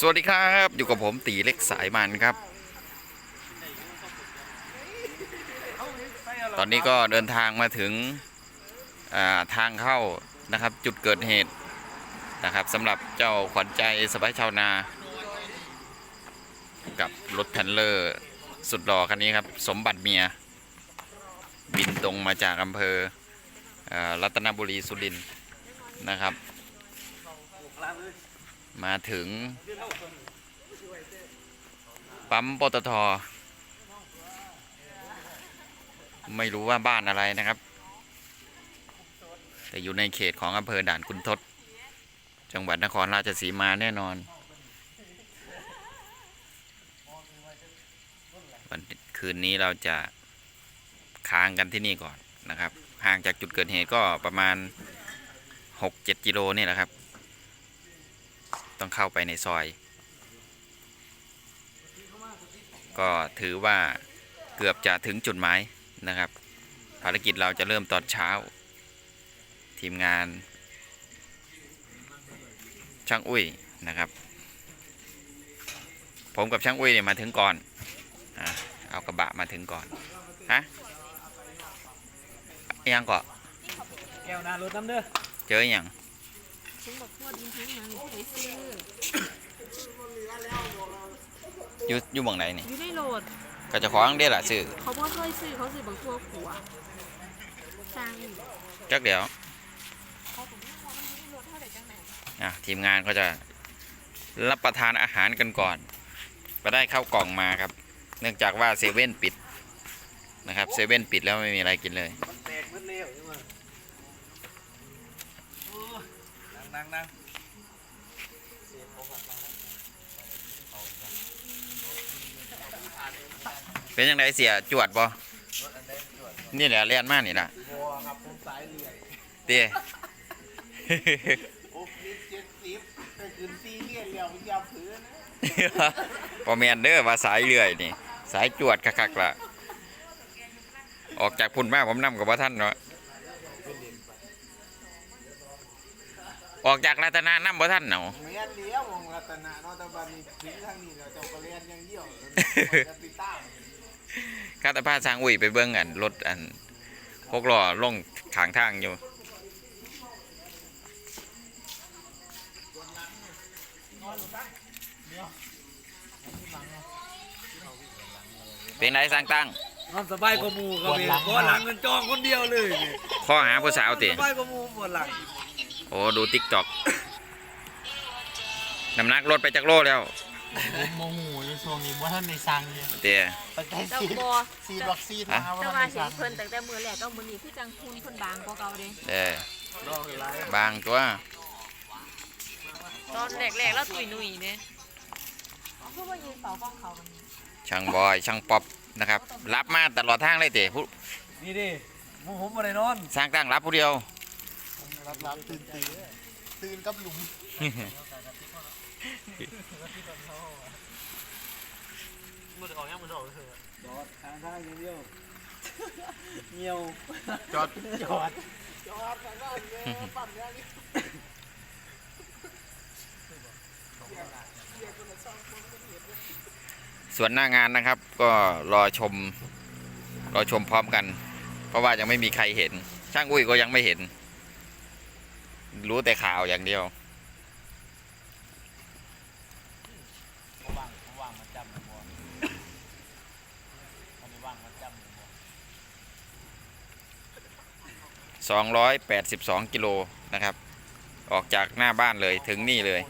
สวัสดีครับอยู่กับผมตีเล็กสายมันครับ ตอนนี้ก็เดินทางมาถึงาทางเข้านะครับ จุดเกิดเหตุนะครับสำหรับเจ้าขวัญใจสบายชาวนา กับรถแพนเลอร์สุดหล่อคันนี้ครับ สมบัติเมีย บินตรงมาจากอำเภอรัตนบุรีสุรินทร์นะครับ มาถึง ปั๊มปตท ไม่รู้ว่าบ้านอะไรนะครับ แต่อยู่ในเขตของอำเภอด่านคุณทศ จังหวัดนครราชสีมาแน่นอน วันคืนนี้เราจะค้างกันที่นี่ก่อนนะครับ ห่างจากจุดเกิดเหตุก็ประมาณ 6-7 กิโลนี่แหละครับ ต้องเข้าไปในซอย ก็ถือว่าเกือบจะถึงจุดหมายนะครับ ภารกิจเราจะเริ่มตอนเช้า ทีมงาน ช่างอุ้ยนะครับ ผมกับช่างอุ้ยเนี่ยมาถึงก่อนอะเอากระบะมาถึงก่อนฮะอิหยังเกาะแก้วหน้ารถน้ำเด้อเจออหย่าง ฉันบอกพ่อดินทั้งนั้นผู้ใดซื้ออยู่อยู่หมองไหนนี่อยู่ในโหลด ก็เจะของได้ละซื้อเขาบ่เคยซื้อเขาซื้อบางทั่วขัวสร้างจักเดี๋ยวเขาผมไม่ว่ามันอยู่ในโหลดเท่าไหร่จังไหนอะทีมงานก็จะรับประทานอาหารกันก่อนก็ได้ข้าวกล่องมาครับ เนื่องจากว่าเซเว่นปิดนะครับเซเว่นปิดแล้วไม่มีอะไรกินเลย มันแตกมืดเร็วใช่ไหม นั่งนั่งเป็นยังไงเสียจวดบ่นี่แหละเลียนมากนี่ละบัวครับผมสายเลือดเตี้ยโอ้ลิฟเจ็ดสิบไปขึ้นซีเรียนเรียวอยาผืนนะพอแมนเด้อว่าสายเรื่อยนี่ สายจวดคักๆละออกจากพุ่นมาผมนํกับว่าท่านเนาะ ออกจากรัตนานํบ่ท่านเนาะเมียนเลี้ยวมองรัตนาเนาะแต่บัดนี้ถึงทางนี้เราจะไปเรียนอย่างเดียวจะติดตามข้าตาพาช้างอุ้ยไปเบิ่งอันรถอันพกล้อลงขางทางอยู่เป็นไรสร้างตั้งนอนสบายกว่าหมูครับพี่ปวดหลังเงินจองคนเดียวเลยนี่ข้อหาผู้สาวติสบายกว่าหมูปวดหลัง โอ้ดูติ๊กจอกน้ำหนักลดไปจากโลแล้วผมโมโหในช่วงนี้ว่าท่านในซังเนี่ยเตี้ย ตั้งแต่เจ้าซีดบ่ซีดวัคซีนมาว่าแต่ท่านว่าในเห็ซันงเพิ่นตั้งแต่มื้อแรกก็มื้อนี้คือจังคุณเพิ่นบางกว่าเก่าเด้เด้อรอเวลาบางตัว ตอนแรกๆแล้วตุยหนุ่ยเด้คือว่ายืนเฝ้าฟังเขามันช่างบอย ช่างป๊อปนะครับ รับมาตลอดทางเลยเตะผู้นี่ดิหมูผมมาได้นอน สร้างตั้งรับผู้เดียว รับรับตื่นตื่นตื่นกับหลุมมันออกยังมันออกเถอะจอดทางทางอย่างเดียวเงียวจอดจอดจอดทางทางเดียวปั่นอย่างนี้ส่วนหน้างานนะครับ ก็รอชมรอชมพร้อมกัน เพราะว่ายังไม่มีใครเห็น ช่างอุ้ยก็ยังไม่เห็น รู้แต่ข่าวอย่างเดียวเขาว่างเขาว่างมาจำเลยบ่เขาไม่ว่างกิโลนะครับ ออกจากหน้าบ้านเลยถึงนี่เลย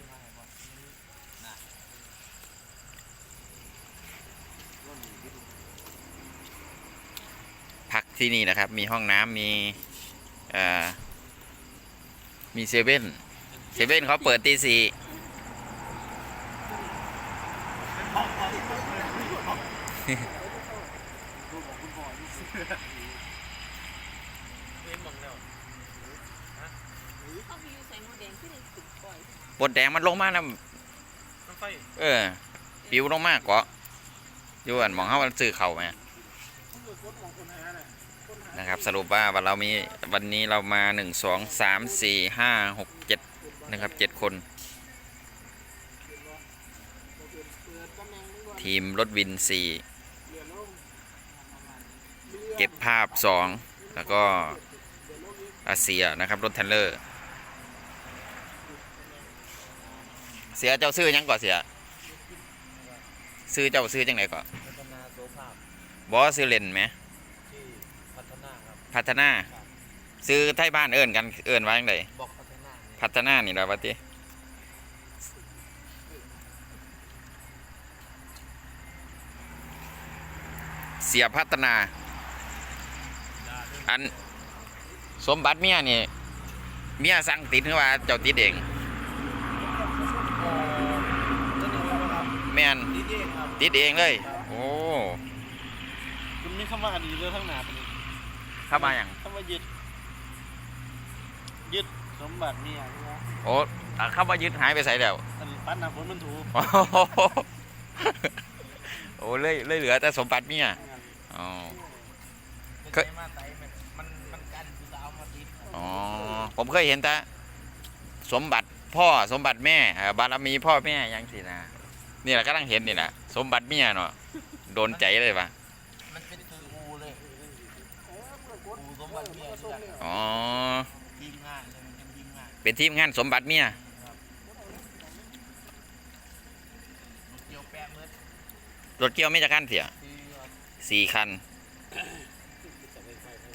พักที่นี่นะครับ มีห้องน้ำมีเอ่อ มีเซเว่นเซเว่นเขาเปิดตีสี่บนแดงมันลงมาแล้วมันไฟเออ ปิวลงมากกว่าอยู่อันมองเขามันซื้อเข่าไหม นะครับสรุปว่าวันเรามีวันนี้เรามาหนึ่งสองสามสี่ห้าหกเจ็ดนะครับเจ็ดคนเปิดตำแหน่งมึงก่อนทีมรถวิน4เรือลงเก็บภาพ2แล้วก็อาเซียนะครับรถเทรลเลอร์ เสียเจ้าซื้อหยังก่อนเสีย ซื้อเจ้าซื้อจังไหนก่อนพัฒนาโสภาพบอซื้อเลนไหมที่พัฒนาครับ พัฒนา ซื้อไทยบ้านเอิ้นกันเอิ้นว่าจังไดบอกพัฒนาเนี่ยพัฒนานี่แหละวะติเสียพัฒนา อันสมบัติเมียนี่เมียสั่งติดหรือว่าเจ้าติดเองโอ้เจ้าหนึ่งแล้วครับแม่นดีเองครับติดเองเลย โอ้ คุณมีคำว่าอันนี้เรื่องข้างหน้าเป็น เข้ามาอย่างคำว่ายึด ยึดสมบัติเนี่ยใช่ไหมโอ้อะเข้ามายึดหายไปใส่แล้วอันปั้นน้ำฝนมันถูกโอ้โหโอ้เลยเลยเหลือแต่สมบัติเมียอ๋อไม่เคใช่ยมาไตมันมันมันกันคือเอามาติดอ๋อผมเคยเห็นแต่สมบัติพ่อสมบัติแม่เอ่อบารมีพ่อแม่ยังสินะนี่แหละก็ตั้งเห็นนี่แหละสมบัติเมียเนาะโดนใจเลยปะ มันเป็นคืออูเลยอูสมบัติเมียที่กัน อ๋อ ทีมงานเลยมันเป็นทีมงานเป็นทีมงานสมบัติเมียมันเกี่ยวแปะเมื่อรถเกี่ยวไม่จะขั้นเสียที่ว่าสี่คัน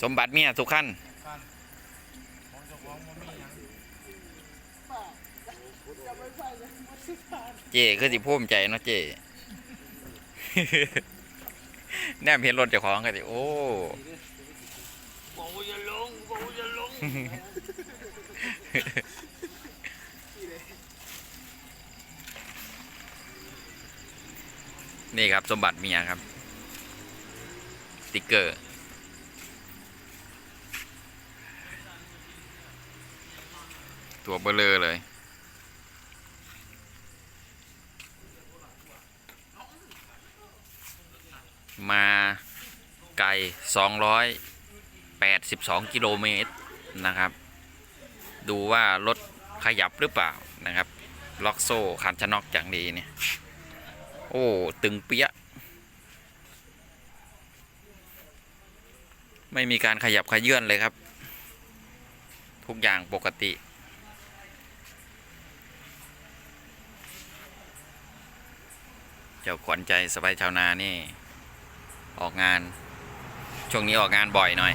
สมบัติเมียทุกขั้นการของเจ้าของมันมีอย่างเจ้คือสิภูมิใจเนาะเจ้ แนมเห็นรถเจ้าของก็สิโอ้บอกว่าอย่าล นี่ครับ สมบัติเมียครับ สติกเกอร์ตัวเบลอเลย มาไกล282กิโลเมตร นะครับ ดูว่ารถขยับหรือเปล่านะครับ ล็อกโซ่คันชะนอกอย่างดีเนี่ย โอ้ ตึงเปี้ยไม่มีการขยับขยื่นเลยครับ ทุกอย่างปกติ เจ้าขวัญใจสบายชาวนานี่ ออกงาน ช่วงนี้ออกงานบ่อยหน่อย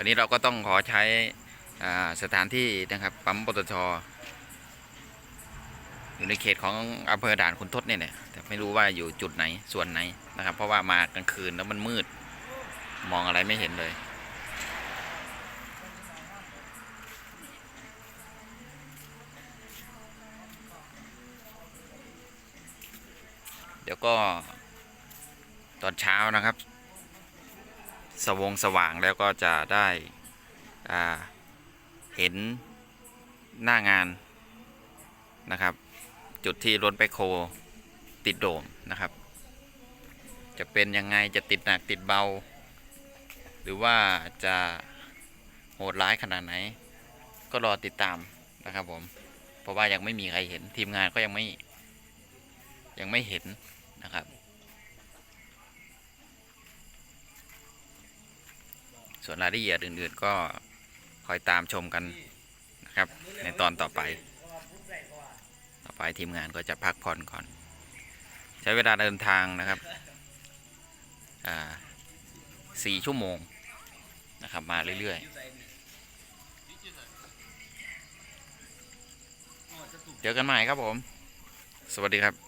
วันนี้เราก็ต้องขอใช้สถานที่นะครับปั๊มปตทอยู่ในเขตของอำเภอด่านคุณทศเนี่ยแหละแต่ไม่รู้ว่าอยู่จุดไหนส่วนไหนนะครับ เพราะว่ามากลางคืนแล้วมันมืด มองอะไรไม่เห็นเลย เดี๋ยวก็ตอนเช้านะครับ สวงสว่างแล้วก็จะได้เห็นหน้างานนะครับ จุดที่รถแบคโคติดโดมนะครับ จะเป็นยังไงจะติดหนักติดเบา หรือว่าจะโหดร้ายขนาดไหน ก็รอติดตามนะครับผม เพราะว่ายังไม่มีใครเห็นทีมงานก็ยังไม่ยังไม่เห็นนะครับ ส่วนรายละเอียดอื่นๆก็คอยตามชมกันนะครับ ในตอนต่อไป ต่อไปทีมงานก็จะพักผ่อนก่อน ใช้เวลาเดินทางนะครับสี่ชั่วโมงนะครับมาเรื่อยๆ เจอกันใหม่ครับผม สวัสดีครับ